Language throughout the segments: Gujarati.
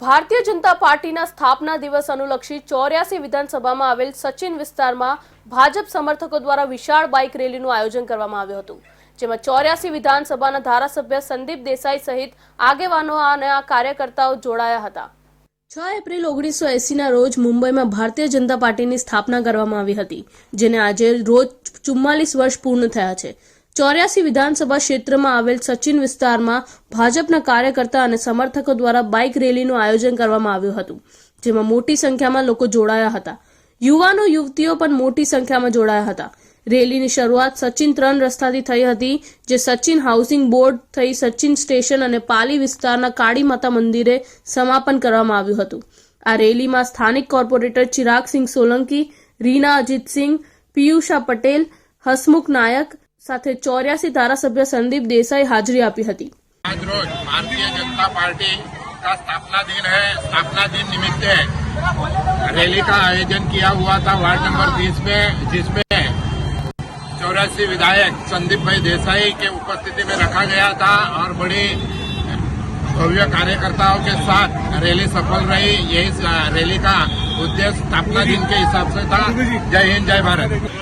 ભારતીય જનતા પાર્ટીના સ્થાપના દિવસ અનુલક્ષી ચોર્યાસી વિધાનસભામાં આવેલ સચિન વિસ્તારમાં ભાજપ સમર્થકો દ્વારા વિશાળ બાઇક રેલીનું આયોજન કરવામાં આવ્યું હતું, જેમાં ચોર્યાસી વિધાનસભાના ધારાસભ્ય સંદીપ દેસાઈ સહિત આગેવાનો અને કાર્યકર્તાઓ જોડાયા હતા. છ એપ્રિલ ઓગણીસો એસીના રોજ મુંબઈમાં ભારતીય જનતા પાર્ટીની સ્થાપના કરવામાં આવી હતી, જેને આજે રોજ ચુમ્માલીસ વર્ષ પૂર્ણ થયા છે. ચોર્યાસી વિધાનસભા ક્ષેત્રમાં આવેલ સચિન વિસ્તારમાં ભાજપના કાર્યકર્તા અને સમર્થકો દ્વારા બાઇક રેલીનું આયોજન કરવામાં આવ્યું હતું, જેમાં મોટી સંખ્યામાં લોકો જોડાયા હતા. યુવાનો, યુવતીઓ પણ મોટી સંખ્યામાં જોડાયા હતા. રેલીની શરૂઆત સચિન ત્રણ રસ્તાથી થઈ હતી, જે સચિન હાઉસિંગ બોર્ડ થઈ સચિન સ્ટેશન અને પાલી વિસ્તારના કાળી માતા મંદિરે સમાપન કરવામાં આવ્યું હતું. આ રેલીમાં સ્થાનિક કોર્પોરેટર ચિરાગસિંહ સોલંકી, રીના અજીતસિંહ, પિયુષા પટેલ, હસમુખ નાયક સાથે ચોર્યાસી ધારાસભ્ય સંદીપ દેસાઈ હાજરી આપી હતી आज रोज भारतीय जनता पार्टी का स्थापना दिन है स्थापना दिन निमित्त रैली का आयोजन किया हुआ था वार्ड नंबर 20 में जिसमें चौरासी विधायक संदीप भाई देसाई के उपस्थिति में रखा गया था और बड़ी भव्य कार्यकर्ताओं के साथ रैली सफल रही यही रैली का उद्देश्य स्थापना दिन के हिसाब से था जय हिंद जय भारत નમસ્કાર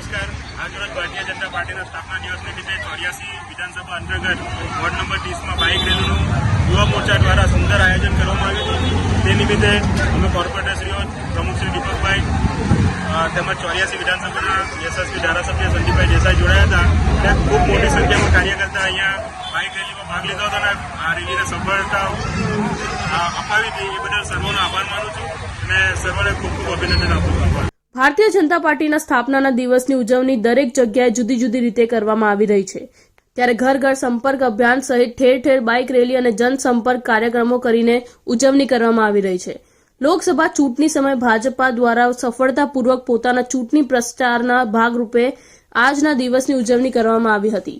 આજરોજ ભારતીય જનતા પાર્ટીના સ્થાપના દિવસ નિમિત્તે ચોર્યાસી વિધાનસભા અંતર્ગત વોર્ડ નંબર ત્રીસમાં બાઇક રેલીનું યુવા મોરચા દ્વારા સુંદર આયોજન કરવામાં આવ્યું હતું. તે નિમિત્તે અમે કોર્પોરેટરશ્રીઓ, પ્રમુખ શ્રી દીપકભાઈ તેમજ ચોર્યાસી વિધાનસભાના યશસ્વી ધારાસભ્ય સંદીપભાઈ દેસાઈ જોડાયા હતા. ત્યાં ખૂબ મોટી સંખ્યામાં કાર્યકર્તા અહીંયા બાઇક રેલીમાં ભાગ લીધો હતો અને આ રેલીને સફળતા અપાવી હતી એ બદલ સર્વોનો આભાર માનું છું અને સર્વને ખૂબ ખૂબ અભિનંદન આપું છું. ભારતીય જનતા પાર્ટીના સ્થાપનાના દિવસની ઉજવણી દરેક જગ્યાએ જુદી જુદી રીતે કરવામાં આવી રહી છે. ત્યારે ઘર ઘર સંપર્ક અભિયાન સહિત ઠેર ઠેર બાઇક રેલી અને જનસંપર્ક કાર્યક્રમો કરીને ઉજવણી કરવામાં આવી રહી છે. લોકસભા ચૂંટણી સમયે ભાજપા દ્વારા સફળતાપૂર્વક પોતાના ચૂંટણી પ્રચારના ભાગરૂપે આજના દિવસની ઉજવણી કરવામાં આવી હતી.